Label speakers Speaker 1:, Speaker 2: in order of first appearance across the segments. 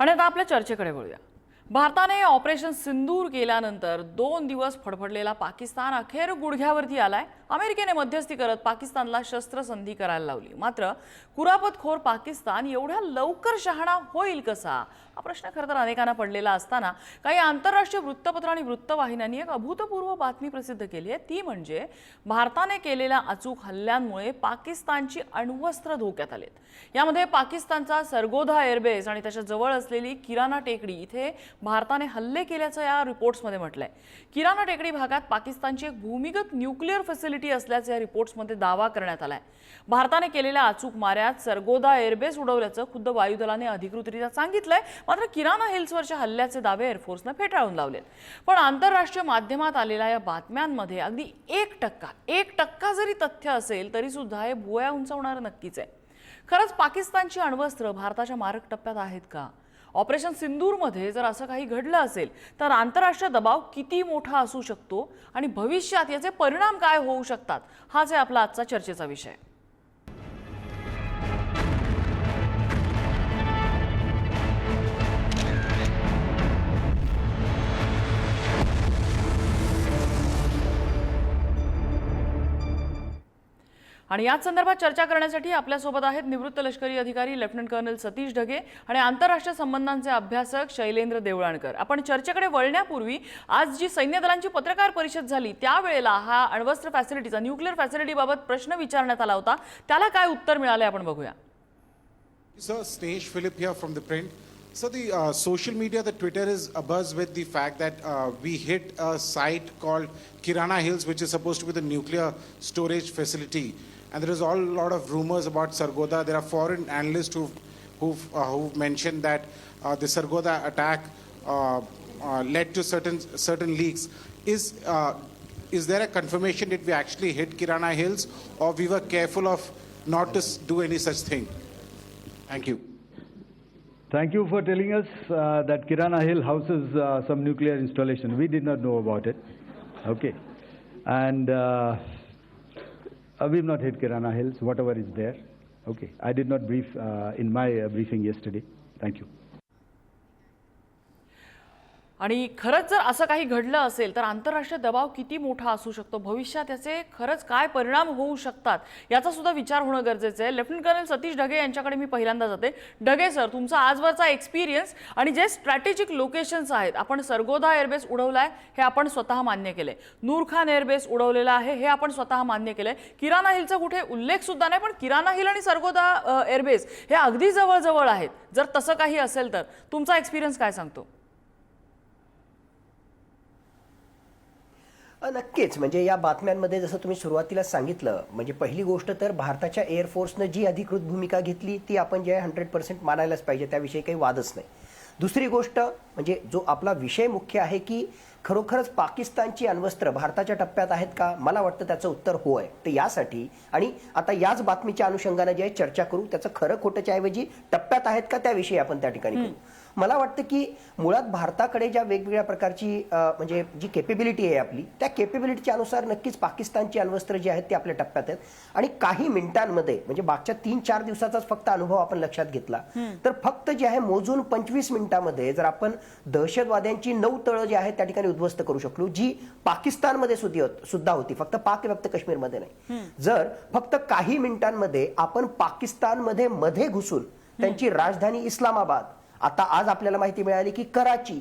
Speaker 1: आणि आता आपल्या चर्चेकडे वळूया. भारताने ऑपरेशन सिंदूर केल्यानंतर दोन दिवस फडफडलेला पाकिस्तान अखेर गुडघ्यावरती आलाय. अमेरिकेने मध्यस्थी करत पाकिस्तानला शस्त्रसंधी करायला लावली. मात्र कुरापतखोर पाकिस्तान एवढ्या लवकर शहाणा होईल कसा? हा प्रश्न खरं तर अनेकांना पडलेला असताना काही आंतरराष्ट्रीय वृत्तपत्र आणि वृत्तवाहिन्यांनी एक अभूतपूर्व बातमी प्रसिद्ध केली आहे. ती म्हणजे भारताने केलेल्या अचूक हल्ल्यांमुळे पाकिस्तानची अण्वस्त्र धोक्यात आलेत. यामध्ये पाकिस्तानचा सरगोधा एअरबेस आणि त्याच्याजवळ असलेली किराणा टेकडी इथे भारताने हल्ले केल्याचं या रिपोर्ट्समध्ये म्हटलंय. किराणा टेकडी भागात पाकिस्तानची एक भूमिगत न्यूक्लिअर फॅसिलिटी असल्याचं या रिपोर्ट्समध्ये दावा करण्यात आलाय. भारताने केलेल्या अचूक माऱ्यात सरगोदा एअरबेस उडवल्याचं खुद्द वायुदलाने अधिकृतरित्या सांगितलंय. मात्र किराणा हिल्सवरच्या हल्ल्याचे दावे एअरफोर्सनं फेटाळून लावलेत. पण आंतरराष्ट्रीय माध्यमात आलेल्या या बातम्यांमध्ये अगदी एक टक्का एक टक्का जरी तथ्य असेल तरी सुद्धा हे भुवया उंचावणारं नक्कीच आहे. खरंच पाकिस्तानची अण्वस्त्र भारताच्या मारक टप्प्यात आहेत का? ऑपरेशन सिंदूरमध्ये जर असं काही घडलं असेल तर आंतरराष्ट्रीय दबाव किती मोठा असू शकतो? आणि भविष्यात याचे परिणाम काय होऊ शकतात? हाच आहे आपला आजचा चर्चेचा विषय. आणि याच संदर्भात चर्चा करण्यासाठी आपल्यासोबत आहेत निवृत्त लष्करी अधिकारी लेफ्टनंट कर्नल सतीश ढगे आणि आंतरराष्ट्रीय संबंधांचे अभ्यासक शैलेंद्र देवळाणकर. आपण चर्चेकडे वळण्यापूर्वी आज जी सैन्य दलांची पत्रकार परिषद झाली त्यावेळेला हा अण्वस्त्र फॅसिलिटीचा न्यूक्लिअर फॅसिलिटीबाबत प्रश्न विचारण्यात आला होता. त्याला काय उत्तर मिळाले आपण बघूया.
Speaker 2: Sir Snehesh Philip here from the print So the uh, social media, the Twitter is abuzz with the fact that uh, we hit a site called Kirana Hills, which is supposed to be the nuclear storage facility. And there is all a lot of rumors about Sargoda. There are foreign analysts who've, who've, uh, who've mentioned that uh, the Sargoda attack uh, uh, led to certain certain leaks. Is uh, is there a confirmation that we actually hit Kirana Hills, or we were careful of not to do any such thing? Thank you.
Speaker 3: Thank you for telling us uh, that Kirana Hill houses uh, some nuclear installation. We did not know about it. Okay. And uh, uh, we've not hit Kirana Hills, whatever is there. Okay. I did not brief uh, in my uh, briefing yesterday. Thank you.
Speaker 1: आणि खरंच जर असं काही घडलं असेल तर आंतरराष्ट्रीय दबाव किती मोठा असू शकतो? भविष्यात याचे खरंच काय परिणाम होऊ शकतात? याचा सुद्धा विचार होणं गरजेचं आहे. लेफ्टनंट कर्नल सतीश ढगे यांच्याकडे मी पहिल्यांदा जाते. ढगे सर तुमचा आजवरचा एक्सपिरियन्स आणि जे स्ट्रॅटेजिक लोकेशन्स आहेत आपण सरगोदा एअरबेस उडवलाय हे आपण स्वतः मान्य केले नूरखान एअरबेस उडवलेला आहे हे आपण स्वतः मान्य केलंय. किराणा हिलचा कुठे उल्लेख सुद्धा नाही पण किराणा हिल आणि सरगोदा एअरबेस हे अगदी जवळजवळ आहेत. जर तसं काही असेल तर. तुमचा एक्सपिरियन्स काय सांगतो?
Speaker 4: नक्कीच. म्हणजे या बातम्यांमध्ये जसं तुम्ही सुरुवातीला सांगितलं म्हणजे पहिली गोष्ट तर भारताच्या एअरफोर्सनं जी अधिकृत भूमिका घेतली ती आपण जे हंड्रेड पर्सेंट मानायलाच पाहिजे. त्याविषयी काही वादच नाही. दुसरी गोष्ट म्हणजे जो आपला विषय मुख्य आहे की खरोखरच पाकिस्तानची अण्वस्त्र भारताच्या टप्प्यात आहेत का? मला वाटतं त्याचं उत्तर हो आहे तर यासाठी आणि आता याच बातमीच्या अनुषंगाने जे आहे चर्चा करू. त्याचं खरं खोटंच्या ऐवजी टप्प्यात आहेत का? त्याविषयी आपण त्या ठिकाणी करू. मला वाटतं की मुळात भारताकडे ज्या वेगवेगळ्या प्रकारची म्हणजे जी केपेबिलिटी आहे आपली त्या केपेबिलिटीच्या अनुसार नक्कीच पाकिस्तानची अण्वस्त्र जी आहेत ती आपल्या टप्प्यात आहेत. आणि काही मिनिटांमध्ये म्हणजे मागच्या तीन चार दिवसाचाच फक्त अनुभव आपण लक्षात घेतला. तर फक्त जे आहे मोजून पंचवीस मिनिटांमध्ये जर आपण दहशतवाद्यांची नऊ तळं जी आहेत त्या ठिकाणी उद्ध्वस्त करू शकलो जी पाकिस्तानमध्ये सुद्धा सुद्धा होती. फक्त पाक व्याप्त काश्मीरमध्ये नाही. जर फक्त काही मिनिटांमध्ये आपण पाकिस्तानमध्ये मध्ये घुसून त्यांची राजधानी इस्लामाबाद आता आज आपल्याला माहिती मिळाली की कराची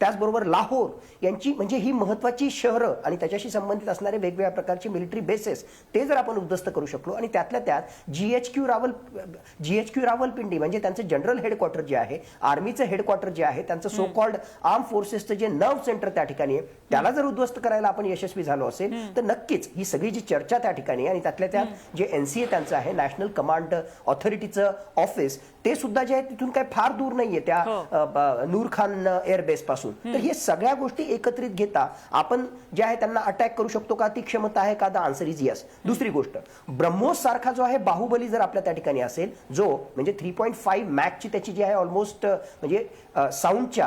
Speaker 4: त्याचबरोबर लाहोर यांची म्हणजे ही महत्वाची शहरं आणि त्याच्याशी संबंधित असणारे वेगवेगळ्या प्रकारचे मिलिटरी बेसेस ते जर आपण उद्ध्वस्त करू शकलो आणि त्यातल्या त्यात GH Q Rawal GH Q Rawalpindi म्हणजे त्यांचं जनरल हेडक्वार्टर जे आहे आर्मीचं हेडक्वार्टर जे आहे त्यांचं सो कॉल्ड आर्म फोर्सेसचं जे नर्व सेंटर त्या ठिकाणी आहे त्याला जर उद्ध्वस्त करायला आपण यशस्वी झालो असेल तर नक्कीच ही सगळी जी चर्चा त्या ठिकाणी आहे आणि त्यातल्या त्यात जे एनसीए त्यांचं आहे नॅशनल कमांड ऑथॉरिटीचं ऑफिस ते सुद्धा जे आहे तिथून काही फार दूर नाहीये त्या ब- नूर खान एअरबेस पासून. तर हे सगळ्या गोष्टी एकत्रित घेता आपण जे आहे त्यांना अटॅक करू शकतो का ती क्षमता आहे का? द आन्सर इज यस दुसरी गोष्ट ब्रह्मोस सारखा जो आहे बाहुबली जर आपल्या त्या ठिकाणी असेल जो म्हणजे थ्री पॉईंट फाईव्ह मॅकची त्याची जी आहे ऑलमोस्ट म्हणजे साऊंडच्या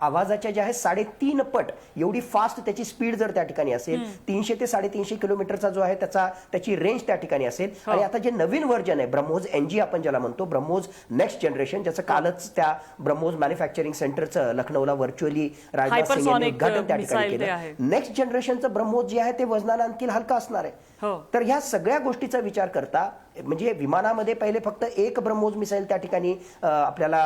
Speaker 4: आवाजाच्या ज्या आहे साडेतीन पट एवढी फास्ट त्याची स्पीड जर त्या ठिकाणी असेल तीनशे ते साडेतीनशे किलोमीटरचा जो आहे त्याचा त्याची रेंज त्या ठिकाणी असेल. आणि आता जे नवीन व्हर्जन आहे ब्रह्मोस एनजी आपण ज्याला म्हणतो ब्रह्मोस नेक्स्ट जनरेशन ज्याचं कालच त्या ब्रह्मोस मॅन्युफॅक्चरिंग सेंटरचं लखनौला व्हर्च्युअली राजनाथ सिंग यांनी उद्घाटन त्या ठिकाणी. केलं नेक्स्ट जनरेशनचं ब्रह्मोस जे आहे ते वजनाला आणखी हलका असणार आहे
Speaker 1: हो.
Speaker 4: तर ह्या सगळ्या गोष्टीचा विचार करता म्हणजे विमानामध्ये पहिले फक्त एक ब्रह्मोस मिसाईल त्या ठिकाणी आपल्याला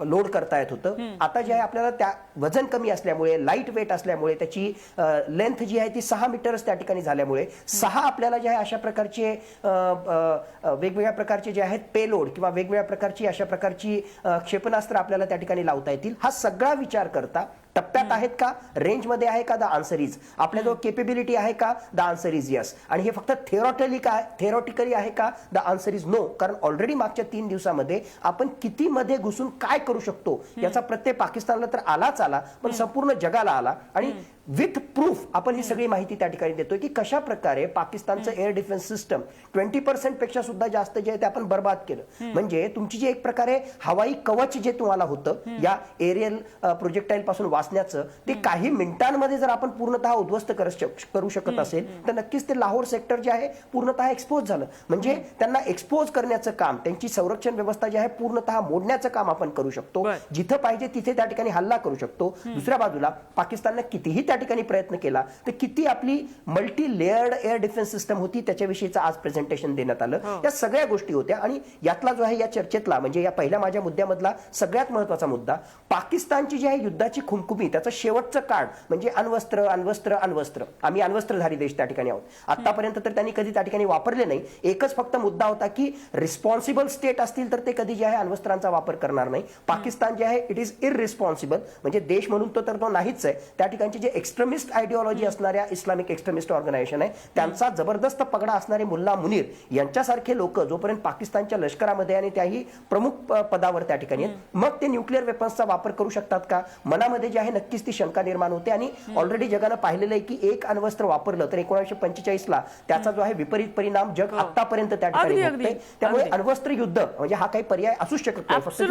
Speaker 4: लोड करता येत होतं. आता जे आहे आपल्याला त्या वजन कमी असल्यामुळे लाइट वेट असल्यामुळे त्याची लेंथ जी आहे ती सहा मीटरच त्या ठिकाणी झाल्यामुळे सहा आपल्याला जे आहे अशा प्रकारचे वेगवेगळ्या प्रकारचे जे आहेत पेलोड किंवा वेगवेगळ्या प्रकारची अशा प्रकारची क्षेपणास्त्र आपल्याला त्या ठिकाणी लावता येतील. हा सगळा विचार करता टप्प्यात आहेत का? रेंजमध्ये आहे का? The answer is. आपल्याजवळ केपेबिलिटी आहे का? द आन्सर इज यस आणि हे फक्त थेरॉटिकली काय थेरॉटिकली आहे का? द आन्सर इज नो कारण ऑलरेडी मागच्या तीन दिवसामध्ये आपण किती मध्ये घुसून काय करू शकतो? याचा प्रत्यय पाकिस्तानला तर आलाच आला पण संपूर्ण जगाला आला आणि विथ प्रूफ आपण ही सगळी माहिती त्या ठिकाणी देतोय की कशा प्रकारे पाकिस्तानचं एअर डिफेन्स सिस्टम ट्वेंटी पर्सेंटपेक्षा सुद्धा जास्त जे आहे ते आपण बर्बाद केलं. म्हणजे तुमची जी एक प्रकारे हवाई कवच जे तुम्हाला होतं या एरियल प्रोजेक्टाईल पासून वाचण्याचं ते काही मिनिटांमध्ये जर आपण पूर्णतः उद्ध्वस्त कर- शक- करू शकत असेल तर नक्कीच ते लाहोर सेक्टर जे आहे पूर्णतः एक्सपोज झालं. म्हणजे त्यांना एक्सपोज करण्याचं काम त्यांची संरक्षण व्यवस्था जी आहे पूर्णतः मोडण्याचं काम आपण करू शकतो. जिथं पाहिजे तिथे त्या ठिकाणी हल्ला करू शकतो. दुसऱ्या बाजूला पाकिस्ताननं कितीही त्या ठिकाणी प्रयत्न केला. तर किती आपली multi layered air defence system होती त्याच्याविषयीचं आज प्रेझेंटेशन देण्यात आलं. या सगळ्या गोष्टी होत्या आणि यातला जो आहे या चर्चेतला म्हणजे या पहिल्या माझ्या मुद्द्यामधला सगळ्यात महत्त्वाचा मुद्दा पाकिस्तानची जी आहे युद्धाची खुमखुमी त्याचं शेवटचं काळ म्हणजे अण्वस्त्र अण्वस्त्र अण्वस्त्र. आम्ही अण्वस्त्रधारी देश त्या ठिकाणी आहोत. आतापर्यंत तर त्यांनी कधी त्या ठिकाणी वापरले नाही. एकच फक्त मुद्दा होता की रिस्पॉन्सिबल स्टेट असतील तर ते कधी जे आहे अण्वस्त्रांचा वापर करणार नाही. पाकिस्तान जे आहे इट इज इररिस्पॉन्सिबल म्हणजे देश म्हणून तो तर तो नाहीच आहे. त्या ठिकाणचे जे एक्स्ट्रीमिस्ट आयडिओलॉजी असणाऱ्या इस्लामिक एक्स्ट्रीमिस्ट ऑर्गनायझेशन आहे. त्यांचा जबरदस्त पगडा असणारे मुल्ला मुनीर यांच्यासारखे लोक जोपर्यंत पाकिस्तानच्या लष्करामध्ये आणि त्याही प्रमुख पदावर त्या ठिकाणी आहेत मग ते न्यूक्लिअर वेपन्सचा वापर करू शकतात का? मनामध्ये जे आहे नक्कीच ती शंका निर्माण होते आणि ऑलरेडी जगानं पाहिलेलं आहे की एक अण्वस्त्र वापरलं तर एकोणीसशे पंचेचाळीस ला त्याचा जो आहे विपरीत परिणाम जग आतापर्यंत त्या ठिकाणी
Speaker 1: हो.
Speaker 4: त्यामुळे. अण्वस्त्र युद्ध म्हणजे हा काही पर्याय असू शकत नाही. फक्त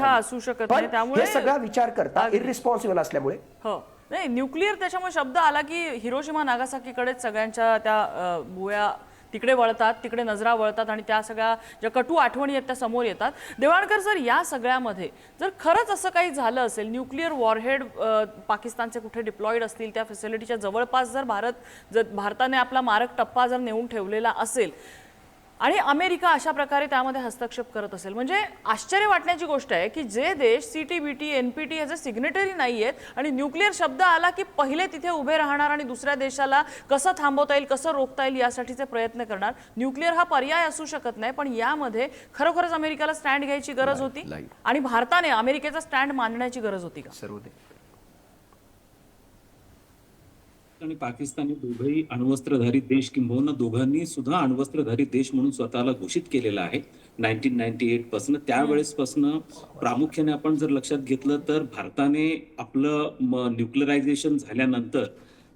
Speaker 1: हा. असू शकत
Speaker 4: पण
Speaker 1: नाही. त्यामुळे-
Speaker 4: हे सगळा विचार करता
Speaker 1: अगदी.
Speaker 4: इररिस्पॉन्सिबल असल्यामुळे.
Speaker 1: हो. नाही न्यूक्लिअर त्याच्यामुळे शब्द आला की हिरोशिमा नागासाकीकडेच सगळ्यांच्या त्या अ, तिकडे वळतात तिकडे नजरा वळतात आणि त्या सगळ्या ज्या कटू आठवणी आहेत त्या समोर येतात. देवाणकर सर या सगळ्यामध्ये जर खरंच असं काही झालं असेल न्यूक्लिअर वॉरहेड पाकिस्तानचे कुठे डिप्लॉईड असतील त्या फॅसिलिटीच्या जवळपास जर भारत जर भारताने आपला मारक टप्पा जर नेऊन ठेवलेला असेल आणि अमेरिका अशा प्रकारे त्यामध्ये हस्तक्षेप करत असेल. म्हणजे आश्चर्य वाटण्याची गोष्ट आहे की जे देश C T B T N P T ह्याचे सिग्नेटरी नाही आहेत आणि न्यूक्लिअर शब्द आला की पहिले तिथे उभे राहणार आणि दुसऱ्या देशाला कसं थांबवता येईल कसं रोखता येईल यासाठीचे प्रयत्न करणार. न्यूक्लिअर हा पर्याय असू शकत नाही पण यामध्ये खरोखरच अमेरिकेला स्टँड घ्यायची गरज होती आणि भारताने अमेरिकेचा स्टँड मानण्याची गरज होती का?
Speaker 5: आणि पाकिस्तान हे दोघंही अण्वस्त्रधारी देश किंबहुना दोघांनी सुद्धा अण्वस्त्रधारी देश म्हणून स्वतःला घोषित केलेला आहे. नाईन्टीन नाईन्टी एटपासून त्यावेळेसपासून प्रामुख्याने आपण जर लक्षात घेतलं तर भारताने आपलं न्यूक्लिअरायझेशन झाल्यानंतर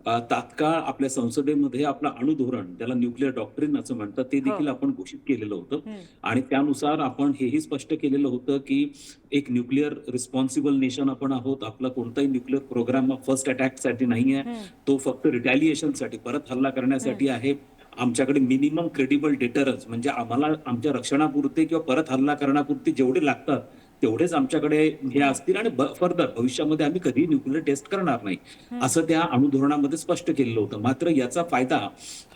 Speaker 5: तात्काळ आपल्या संसदेमध्ये आपलं अणुधोरण ज्याला न्यूक्लिअर डॉक्ट्रिन असं म्हणतात ते देखील आपण घोषित केलेलं होतं. आणि त्यानुसार आपण हेही स्पष्ट केलेलं होतं की एक न्यूक्लिअर रिस्पॉन्सिबल नेशन आपण आहोत. आपला कोणताही न्यूक्लिअर प्रोग्राम फर्स्ट अटॅकसाठी नाही आहे तो फक्त रिटॅलिएशनसाठी परत हल्ला करण्यासाठी आहे. आमच्याकडे मिनिमम क्रेडिबल डेटरन्स म्हणजे आम्हाला आमच्या रक्षणापुरते किंवा परत हल्ला करण्यापुरते जेवढे लागतात तेवढेच आमच्याकडे हे असतील आणि फर्दर भविष्यामध्ये आम्ही कधी न्यूक्लिअर टेस्ट करणार नाही. असं त्या अणुधोरणामध्ये स्पष्ट केलेलं होतं. मात्र याचा फायदा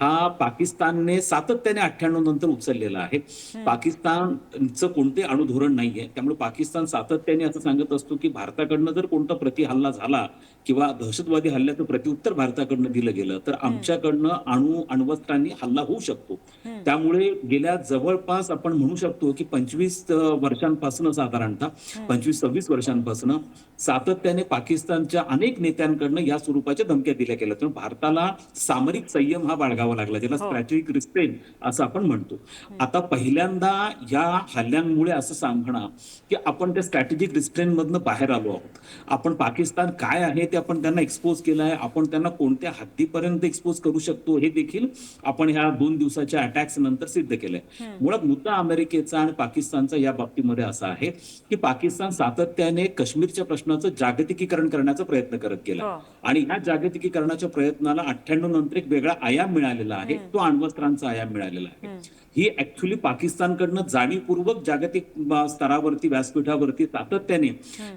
Speaker 5: हा पाकिस्तानने सातत्याने अठ्ठ्याण्णव नंतर उचललेला आहे. पाकिस्तानचं कोणते अणुधोरण नाहीये त्यामुळे पाकिस्तान सातत्याने असं सांगत असतो की भारताकडनं जर कोणता प्रति हल्ला झाला किंवा दहशतवादी हल्ल्याचं प्रत्युत्तर भारताकडनं दिलं गेलं तर आमच्याकडनं अणु अण्वस्त्रांनी हल्ला होऊ शकतो. त्यामुळे गेल्या जवळपास आपण म्हणू शकतो की पंचवीस वर्षांपासून साधारणतः पंचवीस सव्वीस वर्षांपासून सातत्याने पाकिस्तानच्या अनेक नेत्यांकडनं या स्वरूपाच्या धमक्या दिल्या गेल्या. तर भारताला सामरिक संयम हा बाळगावा लागला ज्याला स्ट्रॅटेजिक रिस्ट्रेन असं आपण म्हणतो. आता पहिल्यांदा या हल्ल्यांमुळे असं सांगणं की आपण त्या स्ट्रॅटेजिक रिस्ट्रेन मधनं बाहेर आलो आहोत. आपण पाकिस्तान काय आहे ते आपण त्यांना एक्सपोज केलं आहे. आपण त्यांना कोणत्या हद्दीपर्यंत एक्सपोज करू शकतो हे देखील आपण ह्या दोन दिवसाच्या अटॅक्स नंतर सिद्ध केलंय. मुळात मुद्दा अमेरिकेचा आणि पाकिस्तानचा या बाबतीमध्ये असा आहे की पाकिस्तान सातत्याने काश्मीरच्या प्रश्नाचं जागतिकीकरण करण्याचा प्रयत्न करत गेला.
Speaker 1: हो.
Speaker 5: आणि ह्या जागतिकीकरणाच्या प्रयत्नाला अठ्ठ्याण्णव नंतर एक वेगळा आयाम मिळालेला आहे. तो अण्वस्त्रांचा आयाम मिळालेला आहे. ही ऍक्च्युली पाकिस्तानकडनं जाणीवपूर्वक जागतिक स्तरावरती व्यासपीठावरती सातत्याने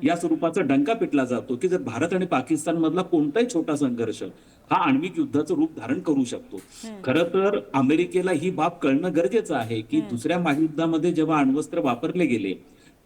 Speaker 5: या स्वरूपाचा डंका पिटला जातो की जर भारत आणि पाकिस्तान मधला कोणताही छोटा संघर्ष हा आण्विक युद्धाचं रूप धारण करू शकतो. खरं तर अमेरिकेला ही बाब कळणं गरजेचं आहे की दुसऱ्या महायुद्धामध्ये जेव्हा अण्वस्त्र वापरले गेले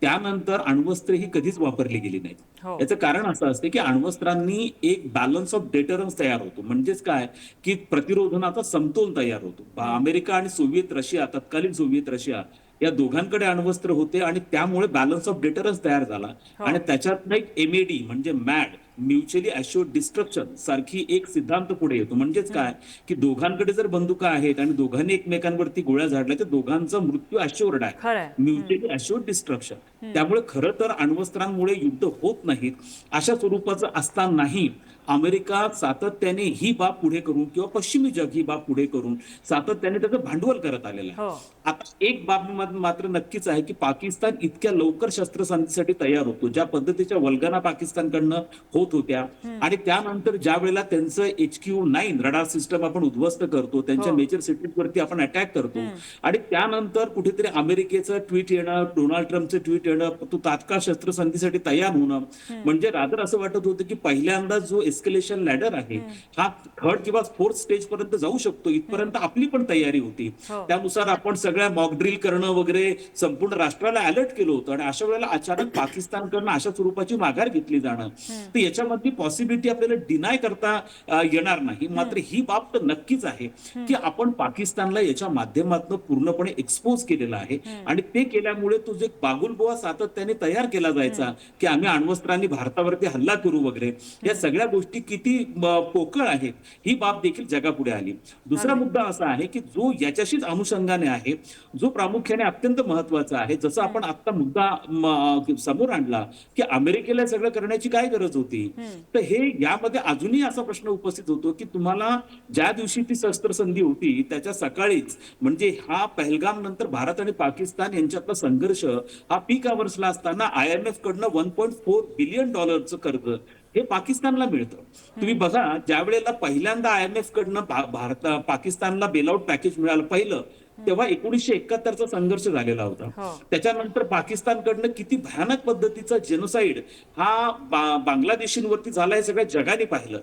Speaker 5: त्यानंतर अण्वस्त्र ही कधीच वापरली गेली
Speaker 1: हो.
Speaker 5: नाहीत याचं कारण असं असते की अण्वस्त्रांनी एक बॅलन्स ऑफ डेटरन्स तयार होतो. म्हणजेच काय? की प्रतिरोधनाचा समतोल तयार होतो. अमेरिका आणि सोव्हिएत रशिया तत्कालीन सोव्हिएत रशिया या दोघांकडे अण्वस्त्र होते आणि त्यामुळे बॅलन्स ऑफ डेटरन्स तयार झाला. आणि त्याच्यात एक एमएडी म्हणजे मॅड म्युच्युअली अश्युअर्ड डिस्ट्रक्शन सारखी एक सिद्धांत पुढे येतो. म्हणजेच काय? की दोघांकडे जर बंदुका आहेत आणि दोघांनी एकमेकांवरती गोळ्या झाडल्या तर दोघांचा मृत्यू अश्युअर्ड आहे. म्युच्युअली अश्युअर्ड डिस्ट्रक्शन त्यामुळे खरं तर अण्वस्त्रांमुळे युद्ध होत नाहीत. अशा स्वरूपाचं असतानाही अमेरिका सातत्याने ही बाब पुढे करून किंवा पश्चिमी जग ही बाब पुढे करून सातत्याने त्याचं भांडवल करत आलेलं आहे.
Speaker 1: हो.
Speaker 5: आता एक बाब मात्र नक्कीच आहे की पाकिस्तान इतक्या लवकर शस्त्रसंधीसाठी तयार होतो. ज्या पद्धतीच्या वल्गना पाकिस्तानकडनं होत होत्या आणि त्यानंतर ज्या वेळेला त्यांचं H Q nine radar system आपण उद्ध्वस्त करतो त्यांच्या
Speaker 1: हो.
Speaker 5: मेजर सिटीज वरती आपण अटॅक करतो आणि त्यानंतर कुठेतरी अमेरिकेचं ट्विट येणं डोनाल्ड ट्रम्पचं ट्विट येणं तो तात्काळ शस्त्रसंधीसाठी तयार होणं म्हणजे रादर असं वाटत होतं की पहिल्यांदा जो एस्केलेशन लॅडर आहे. हा. थर्ड किंवा फोर्थ स्टेज पर्यंत जाऊ शकतो. इथपर्यंत आपली पण तयारी होती.
Speaker 1: हो.
Speaker 5: त्यानुसार आपण सगळ्या मॉक ड्रिल करणं वगैरे संपूर्ण राष्ट्राला अलर्ट केलं होतं आणि अशा वेळेला अचानक पाकिस्तानकडनं अशा स्वरूपाची माघार घेतली जाणं. तर याच्यामधली पॉसिबिलिटी आपल्याला डिनाय करता येणार नाही. मात्र ही बाब तर नक्कीच आहे की आपण पाकिस्तानला याच्या माध्यमातून पूर्णपणे एक्सपोज केलेला आहे. आणि ते केल्यामुळे तो जो बागुलबुवा सातत्याने तयार केला जायचा की आम्ही अण्वस्त्रांनी भारतावरती हल्ला करू वगैरे या सगळ्या गोष्टी किती अ, पोकळ आहेत ही बाब देखील जगापुढे आली. दुसरा मुद्दा असा आहे की जो याच्याशीच अनुषंगाने आहे जो प्रामुख्याने अत्यंत महत्त्वाचा आहे जसं आपण आता मुद्दा समोर आणला की अमेरिकेला सगळं करण्याची काय गरज होती? तर हे यामध्ये अजूनही असा प्रश्न उपस्थित होतो की तुम्हाला ज्या दिवशी ती शस्त्रसंधी होती त्याच्या सकाळीच म्हणजे हा पहलगाम नंतर भारत आणि पाकिस्तान यांच्यातला संघर्ष हा पीक अवर्सला असताना आय एम एफ कडनं वन पॉईंट फोर बिलियन डॉलरचं कर्ज हे पाकिस्तानला मिळतं. तुम्ही बघा ज्या वेळेला पहिल्यांदा आय एम एफ कडनं भा- भारत पाकिस्तानला बेलआउट पॅकेज मिळालं पहिलं तेव्हा एकोणीसशे एकाहत्तरचा संघर्ष झालेला होता.
Speaker 1: हो.
Speaker 5: त्याच्यानंतर पाकिस्तानकडनं किती भयानक पद्धतीचा जेनोसाइड हा बा- बांगलादेशींवरती झाला हे सगळ्या जगाने पाहिलं.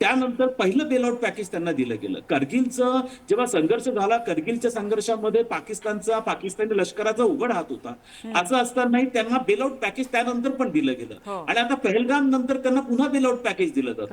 Speaker 5: त्यानंतर पहिलं बेलआउट पॅकेज त्यांना दिलं गेलं. करगिलचं जेव्हा संघर्ष झाला करगिलच्या संघर्षामध्ये पाकिस्तानचा पाकिस्तानी लष्कराचा उघड हात होता. असं असतानाही त्यांना बेलआउट पॅकेज त्यानंतर पण दिलं
Speaker 1: हो.
Speaker 5: गेलं आणि आता पहलगाम नंतर त्यांना पुन्हा बेलआउट पॅकेज दिलं जातं.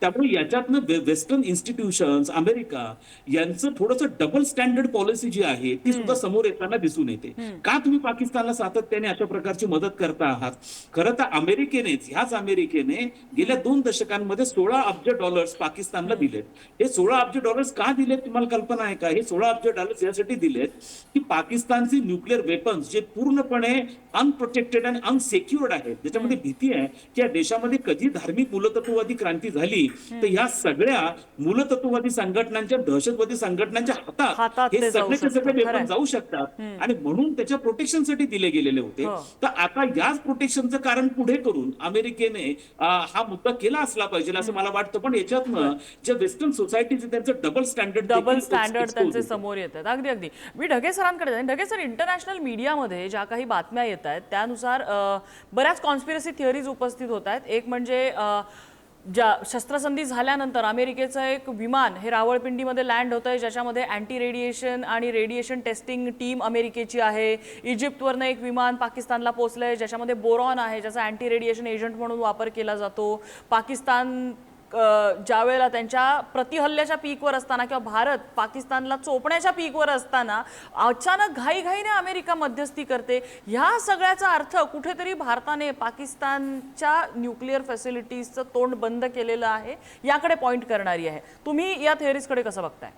Speaker 5: त्यामुळे याच्यातनं वेस्टर्न इन्स्टिट्यूशन्स अमेरिका यांचं थोडंसं डबल स्टँडर्ड पॉलिसी जी आहे ती सुद्धा समोर येताना दिसून येते. का तुम्ही पाकिस्तानला सातत्याने अशा प्रकारची मदत करता आहात? खरं तर अमेरिकेनेच ह्याच अमेरिकेने गेल्या दोन दशकांमध्ये सोळा अब्ज डॉलर्स पाकिस्तानला दिलेत. हे सोळा अब्ज डॉलर्स का दिलेत तुम्हाला कल्पना आहे का? हे सोळा अब्ज डॉलर्स यासाठी दिलेत की पाकिस्तानचे न्यूक्लिअर वेपन्स जे पूर्णपणे अनप्रोटेक्टेड आणि अनसेक्युअर्ड आहेत ज्याच्यामध्ये भीती आहे की या देशामध्ये कधी धार्मिक मूलतत्ववादी क्रांती झाली तर ह्या सगळ्या मूलतत्ववादी संघटनांच्या दहशतवादी संघटनांच्या
Speaker 1: हातात
Speaker 5: हे
Speaker 1: शकतात.
Speaker 5: सगळे. वेपन जाऊ शकतात. आणि म्हणून त्याच्या प्रोटेक्शनसाठी दिले गेलेले होते.
Speaker 1: हो.
Speaker 5: तर आता याच प्रोटेक्शनचं कारण पुढे करून अमेरिकेने हा मुद्दा केला असला पाहिजे असं मला वाटतं. पण याच्यातनं जे वेस्टर्न सोसायटीचे त्यांचं डबल स्टँडर्ड
Speaker 1: डबल स्टँडर्ड त्यांचे समोर येतात. अगदी अगदी. मी ढगे सरांकडे जाईन. ढगे सर इंटरनॅशनल मीडियामध्ये ज्या काही बातम्या येत आहेत त्यानुसार बऱ्याच कॉन्स्पिरसी थिअरीज उपस्थित होत आहेत. एक म्हणजे ज्या शस्त्रसंधी झाल्यानंतर अमेरिकेचं एक विमान हे रावळपिंडीमध्ये लँड होतं आहे ज्याच्यामध्ये अँटी रेडिएशन आणि रेडिएशन टेस्टिंग टीम अमेरिकेची आहे. इजिप्तवरनं एक विमान पाकिस्तानला पोचलं आहे ज्याच्यामध्ये बोरॉन आहे ज्याचा अँटी रेडिएशन एजंट म्हणून वापर केला जातो. पाकिस्तान ज्या वेळेला त्यांच्या प्रतिहल्ल्याच्या पीकवर असताना किंवा भारत पाकिस्तानला चोपण्याच्या पीकवर असताना अचानक घाईघाईने अमेरिका मध्यस्थी करते ह्या सगळ्याचा अर्थ कुठेतरी भारताने पाकिस्तानच्या न्यूक्लिअर फॅसिलिटीजचं तोंड बंद केलेलं आहे याकडे पॉईंट करणारी आहे. तुम्ही या थिअरीजकडे कसं बघताय?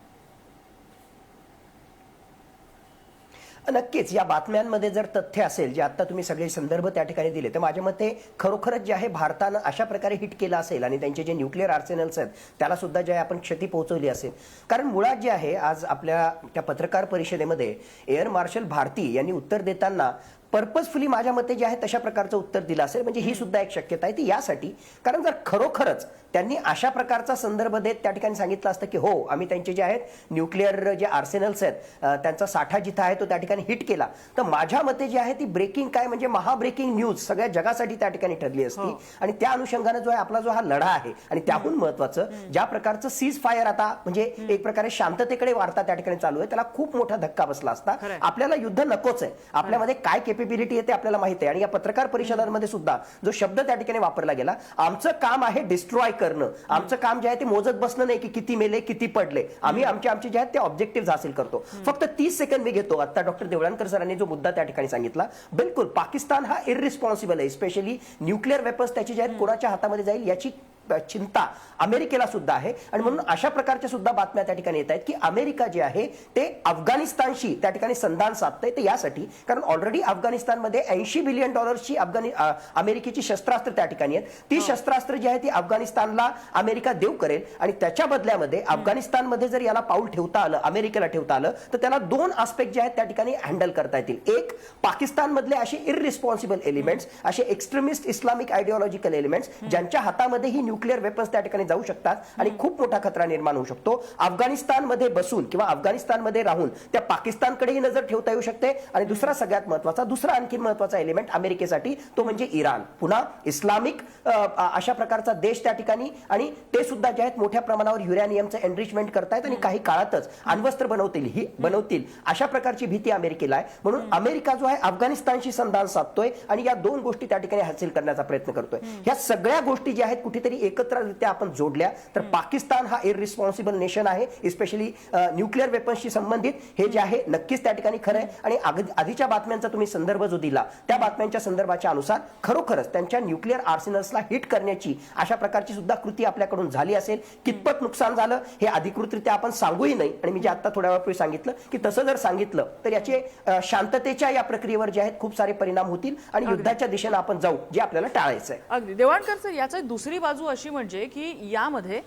Speaker 4: नक्कीच या बातम्यांमध्ये जर तथ्य असेल जे आता तुम्ही सगळे संदर्भ त्या ठिकाणी दिले तर माझ्या मते खरोखरच जे आहे भारतानं अशा प्रकारे हिट केलं असेल आणि त्यांचे जे न्यूक्लिअर आर्सेनल्स आहेत त्याला सुद्धा जे आहे आपण क्षती पोहोचवली असेल. कारण मुळात जे आहे आज आपल्या त्या पत्रकार परिषदेमध्ये एअर मार्शल भारती यांनी उत्तर देताना पर्पजफुली माझ्या मते जे आहे तशा प्रकारचं उत्तर दिलं असेल. म्हणजे ही सुद्धा एक शक्यता आहे. ती यासाठी कारण जर खरोखरच त्यांनी अशा प्रकारचा संदर्भ देत त्या ठिकाणी सांगितलं असतं की हो आम्ही त्यांचे जे आहेत न्यूक्लिअर जे आर्सेनल्स आहेत त्यांचा साठा जिथं आहे तो त्या ठिकाणी हिट केला. तर माझ्या मते जे आहे ती ब्रेकिंग काय म्हणजे महाब्रेकिंग न्यूज सगळ्या जगासाठी त्या ठिकाणी ठरली असती. आणि त्या अनुषंगानं जो आहे आपला जो हा लढा आहे आणि त्याहून महत्वाचं ज्या प्रकारचं सीज फायर आता म्हणजे एक प्रकारे शांततेकडे वाढता त्या ठिकाणी चालू आहे. त्याला खूप मोठा धक्का बसला असता. आपल्याला युद्ध नकोच आहे. आपल्यामध्ये काय केपेबिलिटी आहे ते आपल्याला माहिती आहे. आणि या पत्रकार परिषदांमध्ये सुद्धा जो शब्द त्या ठिकाणी वापरला गेला आमचं काम आहे डिस्ट्रॉय करणं. आमचं काम जे आहे ते मोजत बसणं नाही की किती मेले किती पडले. आम्ही आमचे आमचे जे आहेत ते ऑब्जेक्टिव्ह हासिल करतो. फक्त तीस सेकंद मी घेतो. आता डॉक्टर देवळानकर सरांनी जो मुद्दा त्या ठिकाणी सांगितला बिलकुल पाकिस्तान हा इरिस्पॉन्सिबल आहे स्पेशली न्यूक्लिअर वेपन्स त्याची जे आहेत कोणाच्या हातामध्ये जाईल याची चिंता अमेरिकेला सुद्धा आहे. आणि म्हणून अशा प्रकारच्या सुद्धा बातम्या त्या ठिकाणी येत आहेत की अमेरिका जे आहे ते अफगाणिस्तानशी त्या ठिकाणी संधान साधतंय ते यासाठी. कारण ऑलरेडी अफगाणिस्तानमध्ये ऐंशी बिलियन डॉलर्सची अफगाणी अमेरिकेची शस्त्रास्त्र त्या ठिकाणी आहेत. ती शस्त्रास्त्र जी आहे ती अफगाणिस्तानला अमेरिका देऊ करेल. आणि त्याच्या बदल्यामध्ये अफगाणिस्तानमध्ये जर याला पाऊल ठेवता आलं अमेरिकेला ठेवता आलं तर त्याला दोन आस्पेक्ट जे आहेत त्या ठिकाणी हँडल करता येतील. एक पाकिस्तानमधले असे इरिस्पॉन्सिबल एलिमेंट्स असे एक्स्ट्रीमिस्ट इस्लामिक आयडिओलॉजिकल एलिमेंट्स ज्यांच्या हातामध्ये ही न्यूक्लिअर वेपन्स त्या ठिकाणी जाऊ शकतात आणि खूप मोठा खतरा निर्माण होऊ शकतो. अफगाणिस्तानमध्ये बसून किंवा अफगाणिस्तानमध्ये राहून त्या पाकिस्तानकडेही नजर ठेवता येऊ शकते. आणि दुसरा सगळ्यात महत्त्वाचा दुसरा आणखी महत्त्वाचा एलिमेंट अमेरिकेसाठी तो म्हणजे इराण. पुन्हा इस्लामिक अशा प्रकारचा देश त्या ठिकाणी आणि ते सुद्धा जे आहेत मोठ्या प्रमाणावर युरॅनियमचं एनरिचमेंट करतायत आणि काही काळातच अण्वस्त्र बनवतील ही बनवतील अशा प्रकारची भीती अमेरिकेला आहे. म्हणून अमेरिका जो आहे अफगाणिस्तानशी संधान साधतोय आणि या दोन गोष्टी त्या ठिकाणी हासिल करण्याचा प्रयत्न करतोय. ह्या सगळ्या गोष्टी ज्या आहेत कुठेतरी एकत्ररित्या आपण जोडल्या तर पाकिस्तान हा इरिस्पॉन्सिबल नेशन आहे स्पेशली न्यूक्लिअर वेपन्सशी संबंधित. हे जे आहे नक्कीच त्या ठिकाणी खरं आहे. आणि आधीच्या बातम्यांचा तुम्ही संदर्भ जो दिला त्या बातम्यांच्या संदर्भाच्या अनुसार खरोखरच त्यांच्या न्यूक्लिअर आर्सेनल्सला हिट करण्याची अशा प्रकारची सुद्धा कृती आपल्याकडून झाली असेल कितपत नुकसान झालं हे अधिकृतरित्या आपण सांगूही नाही. आणि मी जे आता थोड्या वेळापूर्वी सांगितलं की तसं जर सांगितलं तर याचे शांततेच्या या प्रक्रियेवर जे आहेत खूप सारे परिणाम होतील आणि युद्धाच्या दिशेनं आपण जाऊ जे आपल्याला टाळायचं आहे
Speaker 1: अगदी. देवाणकरचं याची दुसरी बाजू अशी म्हणजे की यामध्ये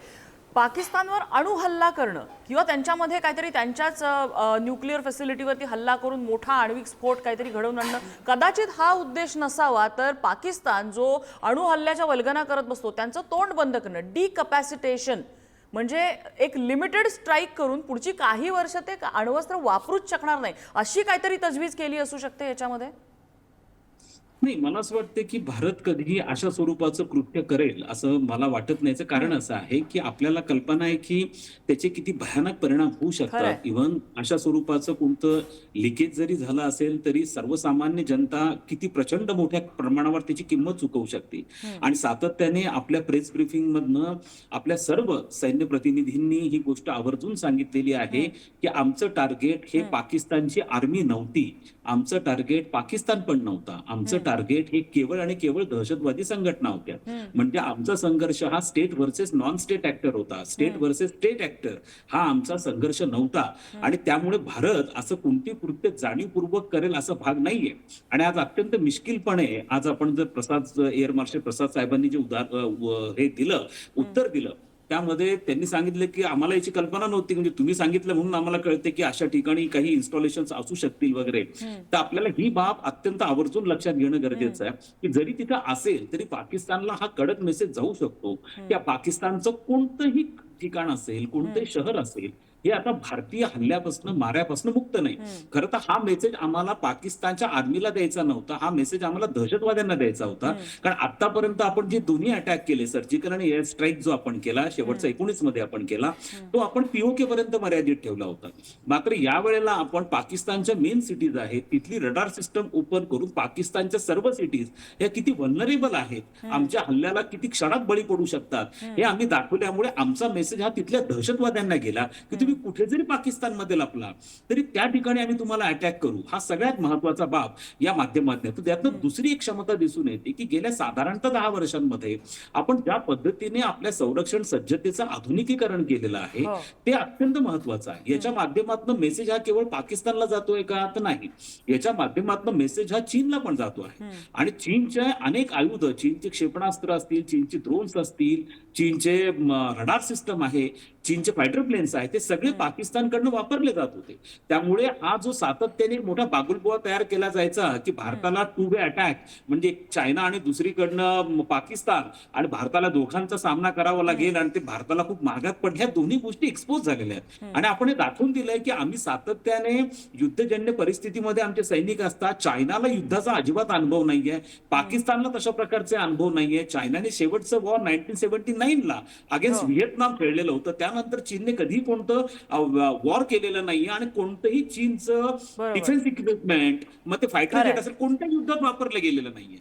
Speaker 1: पाकिस्तानवर अणु हल्ला करणं किंवा त्यांच्यामध्ये काहीतरी त्यांच्याच न्यूक्लिअर फॅसिलिटीवरती हल्ला करून मोठा आण्विक स्फोट काहीतरी घडवून आणणं. कदाचित हा उद्देश नसावा तर पाकिस्तान जो अणु हल्ल्याच्या वल्गना करत बसतो त्यांचं तोंड बंद करणं डिकपॅसिटेशन म्हणजे एक लिमिटेड स्ट्राईक करून पुढची काही वर्ष ते अण्वस्त्र वापरूच शकणार नाही. अशी काहीतरी तजवीज केली असू शकते याच्यामध्ये?
Speaker 5: नाही मला असं वाटतं की भारत कधीही अशा स्वरूपाचं कृत्य करेल असं मला वाटत नाहीचं कारण असं आहे की आपल्याला कल्पना आहे की त्याचे किती भयानक परिणाम होऊ
Speaker 1: खरंय.
Speaker 5: शकतात इव्हन अशा स्वरूपाचं कोणतं लिकेज जरी झालं असेल तरी सर्वसामान्य जनता किती प्रचंड मोठ्या प्रमाणावर त्याची किंमत चुकवू शकते. आणि सातत्याने आपल्या प्रेस ब्रिफिंग मधनं आपल्या सर्व सैन्य प्रतिनिधींनी ही गोष्ट आवर्जून सांगितलेली आहे की आमचं टार्गेट हे पाकिस्तानची आर्मी नव्हती. आमचं टार्गेट पाकिस्तान पण नव्हता. आमचं टार्गेट हे केवळ आणि केवळ दहशतवादी संघटना होत्या. म्हणजे आमचा संघर्ष हा state versus non state actor होता. स्टेट व्हर्सेस स्टेट ऍक्टर हा आमचा संघर्ष नव्हता. आणि त्यामुळे भारत असं कोणती कृत्य जाणीवपूर्वक करेल असं भाग नाहीये. आणि आज अत्यंत मिश्किलपणे आज आपण जर प्रसाद एअर मार्शल प्रसाद साहेबांनी जे व- हे दिलं उत्तर दिलं त्यामध्ये त्यांनी सांगितलं की आम्हाला याची कल्पना नव्हती. म्हणजे तुम्ही सांगितलं म्हणून आम्हाला कळते की अशा ठिकाणी काही इन्स्टॉलेशन असू शकतील वगैरे. तर आपल्याला ही बाब अत्यंत आवर्जून लक्षात घेणं गरजेचं आहे. की जरी तिथं असेल तरी पाकिस्तानला हा कडक मेसेज जाऊ शकतो. की पाकिस्तानचं कोणतंही ठिकाण असेल कोणतंही शहर असेल हे आता भारतीय हल्ल्यापासून माऱ्यापासून मुक्त नाही. खरं तर हा मेसेज आम्हाला पाकिस्तानच्या आर्मीला द्यायचा नव्हता. हा मेसेज आम्हाला दहशतवाद्यांना द्यायचा होता. कारण आतापर्यंत आपण जे दोन्ही अटॅक केले सर्जिकल आणि एअर स्ट्राईक जो आपण केला शेवटचा एकोणीसमध्ये आपण केला तो आपण पीओके पर्यंत मर्यादित ठेवला होता. मात्र या वेळेला आपण पाकिस्तानच्या मेन सिटीज आहेत तिथली रडार सिस्टम ओपन करून पाकिस्तानच्या सर्व सिटीज ह्या किती वनरेबल आहेत आमच्या हल्ल्याला किती क्षणात बळी पडू शकतात हे आम्ही दाखवल्यामुळे आमचा मेसेज हा तिथल्या दहशतवाद्यांना गेला की तुम्ही कुठे जरी पाकिस्तानमध्ये लपला तरी त्या ठिकाणी आम्ही तुम्हाला अटॅक करू. हा सगळ्यात महत्त्वाचा बाब या माध्यमातून आहे. तर त्यातनं दुसरी एक क्षमता दिसून येते की गेल्या साधारणतः दहा वर्षांमध्ये आपण ज्या पद्धतीने आपल्या संरक्षण सज्जतेचं आधुनिकीकरण केलेलं आहे
Speaker 1: हो.
Speaker 5: ते अत्यंत महत्वाचं आहे. याच्या माध्यमातून मेसेज हा केवळ पाकिस्तानला जातोय का तर नाही. याच्या माध्यमातून मेसेज हा चीनला पण जातो आहे. आणि चीनच्या अनेक आयुध चीनचे क्षेपणास्त्र असतील चीनचे ड्रोन्स असतील चीनचे रडार सिस्टम आहे चीनचे फायटर प्लेन्स आहेत ते सगळे पाकिस्तानकडनं वापरले जात होते. त्यामुळे हा जो सातत्याने मोठा बागुलबुवा तयार केला जायचा की भारताला टू वे अटॅक म्हणजे चायना आणि दुसरीकडनं पाकिस्तान आणि भारताला दोघांचा सामना करावा लागेल आणि ते भारताला खूप मागात पडल्या दोन्ही गोष्टी एक्सपोज झालेल्या आहेत. आणि आपण हे दाखवून दिलंय की आम्ही सातत्याने युद्धजन्य परिस्थितीमध्ये आमचे सैनिक असतात. चायनाला युद्धाचा अजिबात अनुभव नाहीये. पाकिस्तानला तशा प्रकारचे अनुभव नाहीये. चायनाने शेवटचं वॉर नाईन्टीन सेव्हन्टी ला अगेन्स्ट व्हिएतनाम खेळलेलं होतं. त्यानंतर चीनने कधीही कोणतं वॉर केलेलं नाहीये आणि कोणतंही चीनचं. डिफेन्स इक्विपमेंट मग ते फायटर. जेट असेल कोणत्याही युद्धात वापरलं गेलेलं नाहीये